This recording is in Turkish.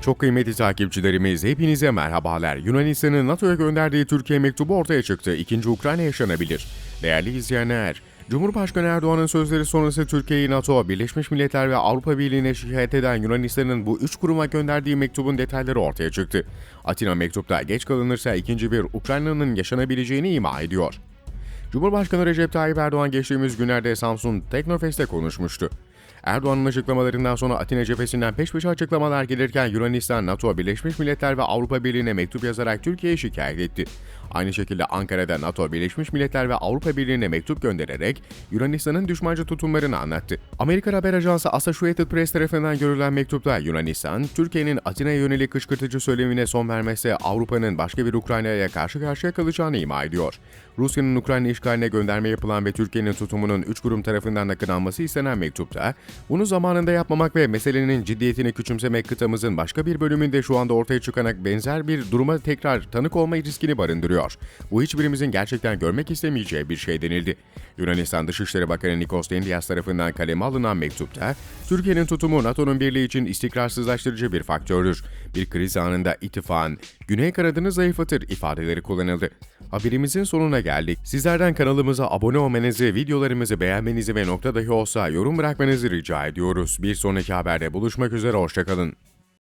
Çok kıymetli takipçilerimiz hepinize merhabalar. Yunanistan'ın NATO'ya gönderdiği Türkiye mektubu ortaya çıktı. İkinci Ukrayna yaşanabilir. Değerli izleyenler, Cumhurbaşkanı Erdoğan'ın sözleri sonrası Türkiye'yi NATO, Birleşmiş Milletler ve Avrupa Birliği'ne şikayet eden Yunanistan'ın bu üç kuruma gönderdiği mektubun detayları ortaya çıktı. Atina mektupta geç kalınırsa ikinci bir Ukrayna'nın yaşanabileceğini ima ediyor. Cumhurbaşkanı Recep Tayyip Erdoğan geçtiğimiz günlerde Samsun Teknofest'te konuşmuştu. Erdoğan'ın açıklamalarından sonra Atina cephesinden peş peşe açıklamalar gelirken Yunanistan, NATO, Birleşmiş Milletler ve Avrupa Birliği'ne mektup yazarak Türkiye'yi şikayet etti. Aynı şekilde Ankara'da NATO, Birleşmiş Milletler ve Avrupa Birliği'ne mektup göndererek Yunanistan'ın düşmancı tutumlarını anlattı. Amerika haber ajansı Associated Press tarafından görülen mektupta Yunanistan, Türkiye'nin Atina'ya yönelik kışkırtıcı söylemine son vermesi Avrupa'nın başka bir Ukrayna'ya karşı karşıya kalacağını ima ediyor. Rusya'nın Ukrayna işgaline gönderme yapılan ve Türkiye'nin tutumunun üç kurum tarafından da kınanması istenen mektupta, bunu zamanında yapmamak ve meselenin ciddiyetini küçümsemek kıtamızın başka bir bölümünde şu anda ortaya çıkanak benzer bir duruma tekrar tanık olma riskini barındırıyor. Bu hiçbirimizin gerçekten görmek istemeyeceği bir şey denildi. Yunanistan Dışişleri Bakanı Nikos Dendias tarafından kaleme alınan mektupta, Türkiye'nin tutumu NATO'nun birliği için istikrarsızlaştırıcı bir faktördür. Bir kriz anında ittifakın Güney kanadını zayıflatır ifadeleri kullanıldı. Haberimizin sonuna geldik. Sizlerden kanalımıza abone olmanızı, videolarımızı beğenmenizi ve nokta dahi olsa yorum bırakmanızı rica ediyoruz. Bir sonraki haberde buluşmak üzere, hoşçakalın.